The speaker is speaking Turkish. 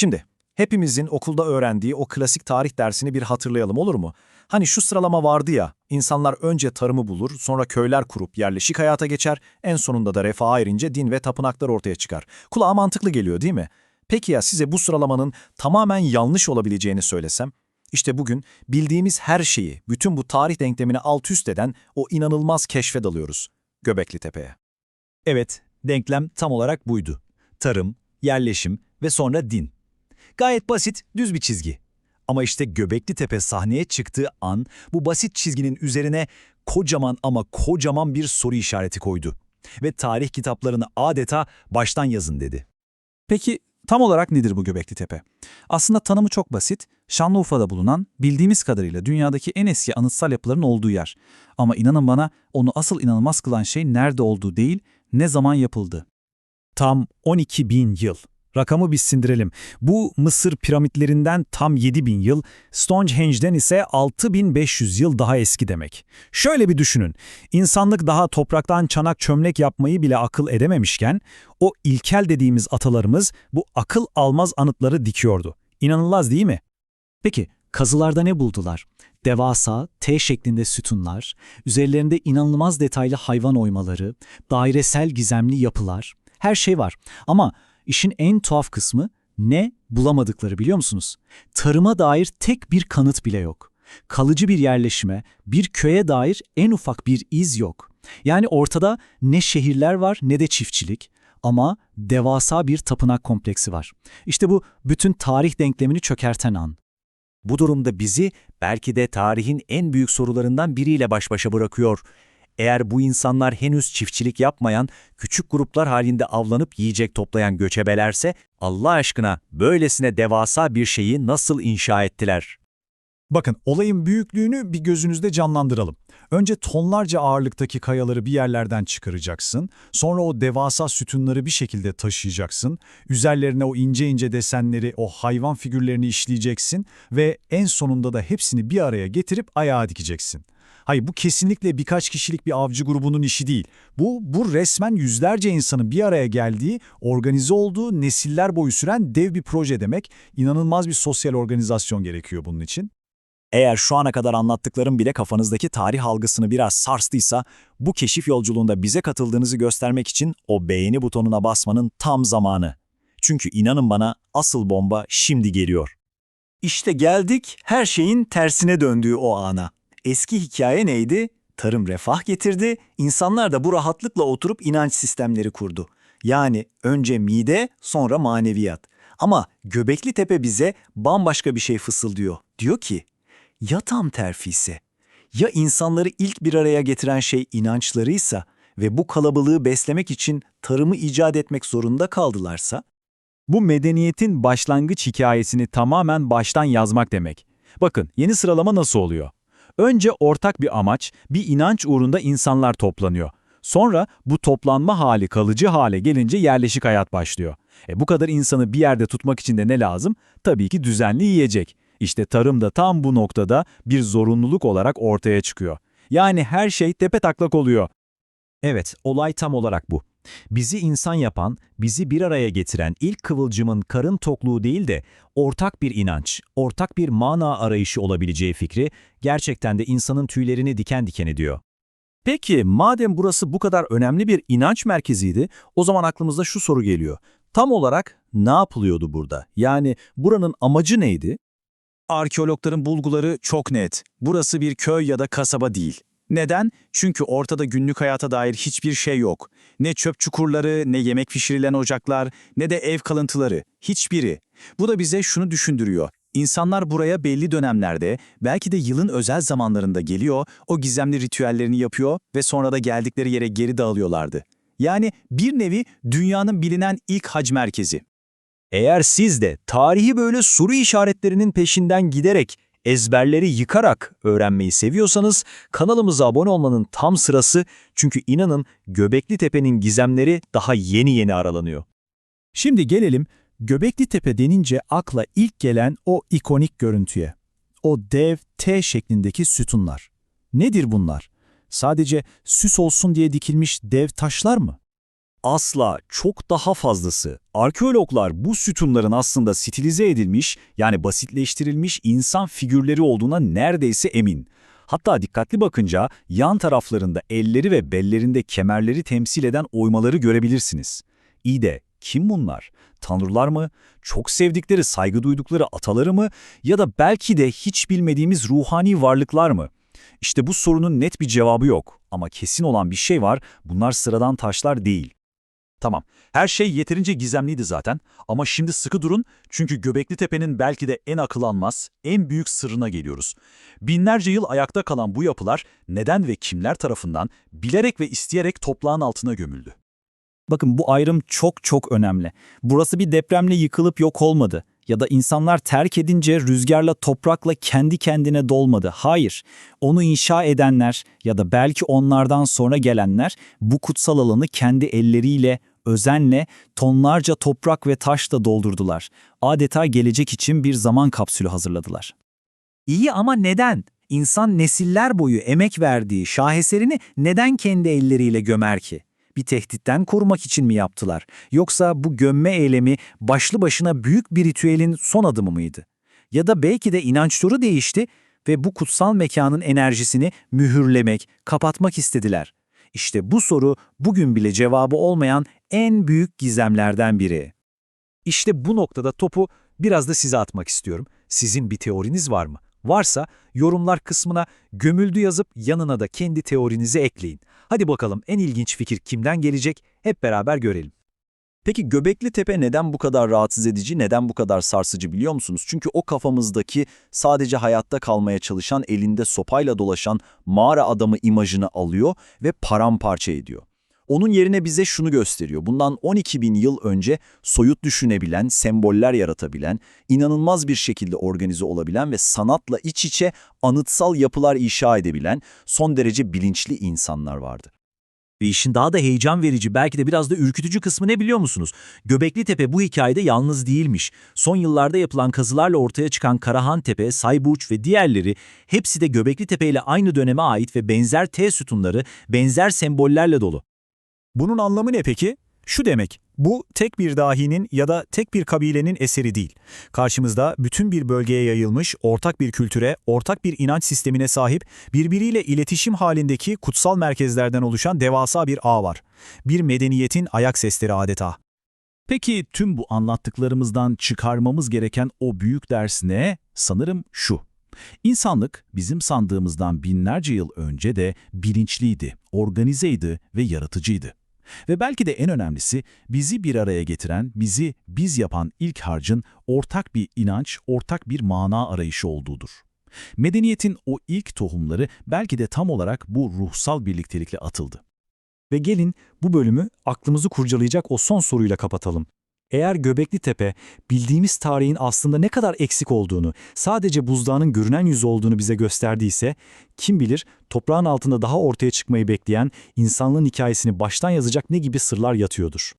Şimdi hepimizin okulda öğrendiği o klasik tarih dersini bir hatırlayalım olur mu? Hani şu sıralama vardı ya, insanlar önce tarımı bulur, sonra köyler kurup yerleşik hayata geçer, en sonunda da refaha erince din ve tapınaklar ortaya çıkar. Kulağa mantıklı geliyor değil mi? Peki ya size bu sıralamanın tamamen yanlış olabileceğini söylesem? İşte bugün bildiğimiz her şeyi, bütün bu tarih denklemini alt üst eden o inanılmaz keşfe dalıyoruz. Göbekli Tepe'ye. Evet, denklem tam olarak buydu. Tarım, yerleşim ve sonra din. Gayet basit, düz bir çizgi. Ama işte Göbekli Tepe sahneye çıktığı an bu basit çizginin üzerine kocaman ama kocaman bir soru işareti koydu. Ve tarih kitaplarını adeta baştan yazın dedi. Peki tam olarak nedir bu Göbekli Tepe? Aslında tanımı çok basit. Şanlıurfa'da bulunan, bildiğimiz kadarıyla dünyadaki en eski anıtsal yapıların olduğu yer. Ama inanın bana onu asıl inanılmaz kılan şey nerede olduğu değil, ne zaman yapıldı. Tam 12 bin yıl. Rakamı bir sindirelim. Bu Mısır piramitlerinden tam 7 bin yıl, Stonehenge'den ise 6500 yıl daha eski demek. Şöyle bir düşünün, insanlık daha topraktan çanak çömlek yapmayı bile akıl edememişken, o ilkel dediğimiz atalarımız bu akıl almaz anıtları dikiyordu. İnanılmaz değil mi? Peki kazılarda ne buldular? Devasa, T şeklinde sütunlar, üzerlerinde inanılmaz detaylı hayvan oymaları, dairesel gizemli yapılar, her şey var. Ama işin en tuhaf kısmı ne bulamadıkları biliyor musunuz? Tarıma dair tek bir kanıt bile yok. Kalıcı bir yerleşime, bir köye dair en ufak bir iz yok. Yani ortada ne şehirler var ne de çiftçilik ama devasa bir tapınak kompleksi var. İşte bu bütün tarih denklemini çökerten an. Bu durumda bizi belki de tarihin en büyük sorularından biriyle baş başa bırakıyor. Eğer bu insanlar henüz çiftçilik yapmayan, küçük gruplar halinde avlanıp yiyecek toplayan göçebelerse, Allah aşkına böylesine devasa bir şeyi nasıl inşa ettiler? Bakın olayın büyüklüğünü bir gözünüzde canlandıralım. Önce tonlarca ağırlıktaki kayaları bir yerlerden çıkaracaksın, sonra o devasa sütunları bir şekilde taşıyacaksın, üzerlerine o ince ince desenleri, o hayvan figürlerini işleyeceksin ve en sonunda da hepsini bir araya getirip ayağa dikeceksin. Hayır bu kesinlikle birkaç kişilik bir avcı grubunun işi değil. Bu, bu resmen yüzlerce insanın bir araya geldiği, organize olduğu, nesiller boyu süren dev bir proje demek. İnanılmaz bir sosyal organizasyon gerekiyor bunun için. Eğer şu ana kadar anlattıklarım bile kafanızdaki tarih algısını biraz sarstıysa, bu keşif yolculuğunda bize katıldığınızı göstermek için o beğeni butonuna basmanın tam zamanı. Çünkü inanın bana asıl bomba şimdi geliyor. İşte geldik her şeyin tersine döndüğü o ana. Eski hikaye neydi? Tarım refah getirdi, insanlar da bu rahatlıkla oturup inanç sistemleri kurdu. Yani önce mide, sonra maneviyat. Ama Göbekli Tepe bize bambaşka bir şey fısıldıyor. Diyor ki, ya tam terfi ise? Ya insanları ilk bir araya getiren şey inançlarıysa ve bu kalabalığı beslemek için tarımı icat etmek zorunda kaldılarsa? Bu medeniyetin başlangıç hikayesini tamamen baştan yazmak demek. Bakın yeni sıralama nasıl oluyor? Önce ortak bir amaç, bir inanç uğrunda insanlar toplanıyor. Sonra bu toplanma hali kalıcı hale gelince yerleşik hayat başlıyor. E bu kadar insanı bir yerde tutmak için de ne lazım? Tabii ki düzenli yiyecek. İşte tarım da tam bu noktada bir zorunluluk olarak ortaya çıkıyor. Yani her şey tepe taklak oluyor. Evet, olay tam olarak bu. Bizi insan yapan, bizi bir araya getiren ilk kıvılcımın karın tokluğu değil de ortak bir inanç, ortak bir mana arayışı olabileceği fikri gerçekten de insanın tüylerini diken diken ediyor. Peki madem burası bu kadar önemli bir inanç merkeziydi, o zaman aklımıza şu soru geliyor. Tam olarak ne yapılıyordu burada? Yani buranın amacı neydi? Arkeologların bulguları çok net. Burası bir köy ya da kasaba değil. Neden? Çünkü ortada günlük hayata dair hiçbir şey yok. Ne çöp çukurları, ne yemek pişirilen ocaklar, ne de ev kalıntıları. Hiçbiri. Bu da bize şunu düşündürüyor. İnsanlar buraya belli dönemlerde, belki de yılın özel zamanlarında geliyor, o gizemli ritüellerini yapıyor ve sonra da geldikleri yere geri dağılıyorlardı. Yani bir nevi dünyanın bilinen ilk hac merkezi. Eğer siz de tarihi böyle soru işaretlerinin peşinden giderek, ezberleri yıkarak öğrenmeyi seviyorsanız kanalımıza abone olmanın tam sırası çünkü inanın Göbekli Tepe'nin gizemleri daha yeni yeni aralanıyor. Şimdi gelelim Göbekli Tepe denince akla ilk gelen o ikonik görüntüye. O dev T şeklindeki sütunlar. Nedir bunlar? Sadece süs olsun diye dikilmiş dev taşlar mı? Asla, çok daha fazlası. Arkeologlar bu sütunların aslında stilize edilmiş, yani basitleştirilmiş insan figürleri olduğuna neredeyse emin. Hatta dikkatli bakınca yan taraflarında elleri ve bellerinde kemerleri temsil eden oymaları görebilirsiniz. İyi de kim bunlar? Tanrılar mı? Çok sevdikleri, saygı duydukları ataları mı? Ya da belki de hiç bilmediğimiz ruhani varlıklar mı? İşte bu sorunun net bir cevabı yok. Ama kesin olan bir şey var, bunlar sıradan taşlar değil. Tamam, her şey yeterince gizemliydi zaten ama şimdi sıkı durun çünkü Göbekli Tepe'nin belki de en akıl almaz, en büyük sırrına geliyoruz. Binlerce yıl ayakta kalan bu yapılar neden ve kimler tarafından bilerek ve isteyerek toprağın altına gömüldü? Bakın bu ayrım çok çok önemli. Burası bir depremle yıkılıp yok olmadı. Ya da insanlar terk edince rüzgarla toprakla kendi kendine dolmadı. Hayır, onu inşa edenler ya da belki onlardan sonra gelenler bu kutsal alanı kendi elleriyle, özenle, tonlarca toprak ve taşla doldurdular. Adeta gelecek için bir zaman kapsülü hazırladılar. İyi ama neden? İnsan nesiller boyu emek verdiği şaheserini neden kendi elleriyle gömer ki? Bir tehditten korumak için mi yaptılar? Yoksa bu gömme eylemi başlı başına büyük bir ritüelin son adımı mıydı? Ya da belki de inançları değişti ve bu kutsal mekanın enerjisini mühürlemek, kapatmak istediler. İşte bu soru bugün bile cevabı olmayan en büyük gizemlerden biri. İşte bu noktada topu biraz da size atmak istiyorum. Sizin bir teoriniz var mı? Varsa yorumlar kısmına gömüldü yazıp yanına da kendi teorinizi ekleyin. Hadi bakalım en ilginç fikir kimden gelecek hep beraber görelim. Peki Göbekli Tepe neden bu kadar rahatsız edici, neden bu kadar sarsıcı biliyor musunuz? Çünkü o kafamızdaki sadece hayatta kalmaya çalışan, elinde sopayla dolaşan mağara adamı imajını alıyor ve paramparça ediyor. Onun yerine bize şunu gösteriyor. Bundan 12 bin yıl önce soyut düşünebilen, semboller yaratabilen, inanılmaz bir şekilde organize olabilen ve sanatla iç içe anıtsal yapılar inşa edebilen son derece bilinçli insanlar vardı. Ve işin daha da heyecan verici, belki de biraz da ürkütücü kısmı ne biliyor musunuz? Göbekli Tepe bu hikayede yalnız değilmiş. Son yıllarda yapılan kazılarla ortaya çıkan Karahan Tepe, Saybuç ve diğerleri hepsi de Göbekli Tepe ile aynı döneme ait ve benzer T sütunları, benzer sembollerle dolu. Bunun anlamı ne peki? Şu demek, bu tek bir dahinin ya da tek bir kabilenin eseri değil. Karşımızda bütün bir bölgeye yayılmış, ortak bir kültüre, ortak bir inanç sistemine sahip, birbiriyle iletişim halindeki kutsal merkezlerden oluşan devasa bir ağ var. Bir medeniyetin ayak sesleri adeta. Peki tüm bu anlattıklarımızdan çıkarmamız gereken o büyük ders ne? Sanırım şu. İnsanlık bizim sandığımızdan binlerce yıl önce de bilinçliydi, organizeydi ve yaratıcıydı. Ve belki de en önemlisi bizi bir araya getiren, bizi biz yapan ilk harcın ortak bir inanç, ortak bir mana arayışı olduğudur. Medeniyetin o ilk tohumları belki de tam olarak bu ruhsal birliktelikle atıldı. Ve gelin bu bölümü aklımızı kurcalayacak o son soruyla kapatalım. Eğer Göbekli Tepe bildiğimiz tarihin aslında ne kadar eksik olduğunu, sadece buzdağının görünen yüzü olduğunu bize gösterdiyse, kim bilir toprağın altında daha ortaya çıkmayı bekleyen insanlığın hikayesini baştan yazacak ne gibi sırlar yatıyordur.